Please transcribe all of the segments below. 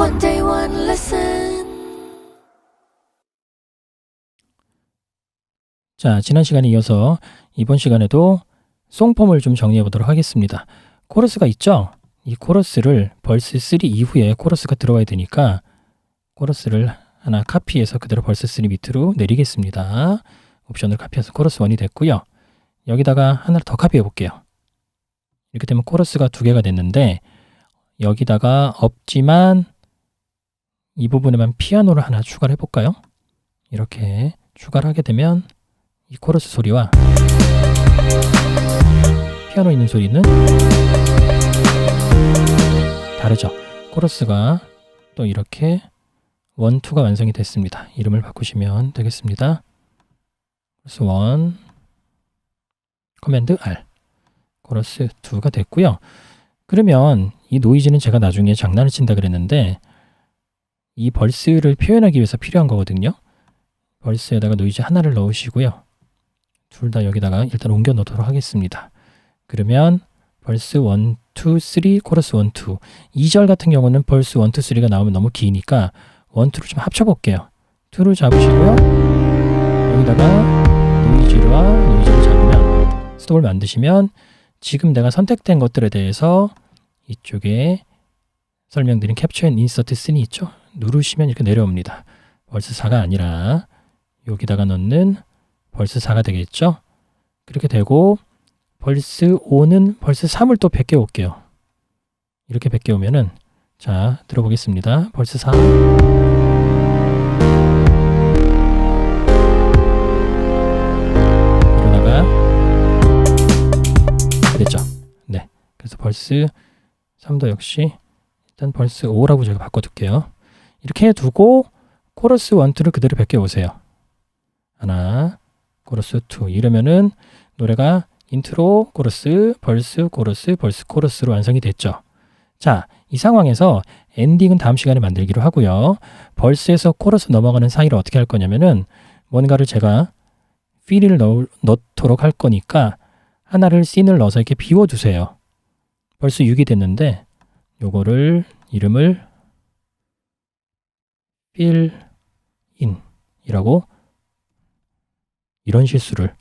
One day, one lesson. 자, 지난 시간에 이어서 이번 시간에도 송폼을 좀 정리해 보도록 하겠습니다. 코러스가 있죠? 이 코러스를 벌스 3 이후에 코러스가 들어와야 되니까 코러스를 하나 카피해서 그대로 벌스 3 밑으로 내리겠습니다. 옵션을 카피해서 코러스 1이 됐고요. 여기다가 하나를 더 카피해 볼게요. 이렇게 되면 코러스가 두 개가 됐는데 여기다가 없지만 이 부분에만 피아노를 하나 추가를 해볼까요? 이렇게 추가를 하게 되면 이 코러스 소리와 피아노 있는 소리는 다르죠. 코러스가 또 이렇게 원, 투가 완성이 됐습니다. 이름을 바꾸시면 되겠습니다. 코러스 1 커맨드 R 코러스 2가 됐고요. 그러면 이 노이즈는 제가 나중에 장난을 친다 그랬는데 이 벌스를 표현하기 위해서 필요한 거거든요. 벌스에다가 노이즈 하나를 넣으시고요. 둘 다 여기다가 일단 옮겨 놓도록 하겠습니다. 그러면 벌스 1, 2, 3, 코러스 1, 2. 2절 같은 경우는 벌스 1, 2, 3가 나오면 너무 기니까 1, 2를 좀 합쳐볼게요. 2를 잡으시고요. 여기다가 노이즈와 노이즈를 잡으면 스톱을 만드시면 지금 내가 선택된 것들에 대해서 이쪽에 설명드린 캡처 앤 인서트 씬이 있죠. 누르시면 이렇게 내려옵니다. 벌스 4가 아니라 여기다가 넣는 벌스 4가 되겠죠. 그렇게 되고 벌스 5는 벌스 3을 또 베껴 올게요. 이렇게 베껴 오면은 자 들어보겠습니다. 벌스 4 그러다가 됐죠. 네. 그래서 벌스 3도 역시 일단 벌스 5라고 제가 바꿔둘게요. 이렇게 해두고 코러스 1, 2를 그대로 베껴 오세요. 하나, 코러스 2 이러면은 노래가 인트로, 코러스, 벌스, 코러스, 벌스, 코러스로 완성이 됐죠. 자, 이 상황에서 엔딩은 다음 시간에 만들기로 하고요. 벌스에서 코러스 넘어가는 사이를 어떻게 할 거냐면은 뭔가를 제가 필을 넣, 넣도록 할 거니까 하나를 씬을 넣어서 이렇게 비워두세요. 벌써 6이 됐는데 요거를 이름을 in이라고 이런 실수를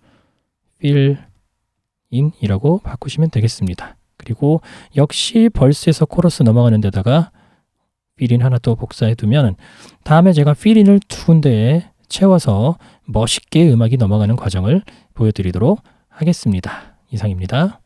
in이라고 바꾸시면 되겠습니다. 그리고 역시 벌스에서 코러스 넘어가는 데다가 in 하나 또 복사해 두면 다음에 제가 in을 두 군데에 채워서 멋있게 음악이 넘어가는 과정을 보여드리도록 하겠습니다. 이상입니다.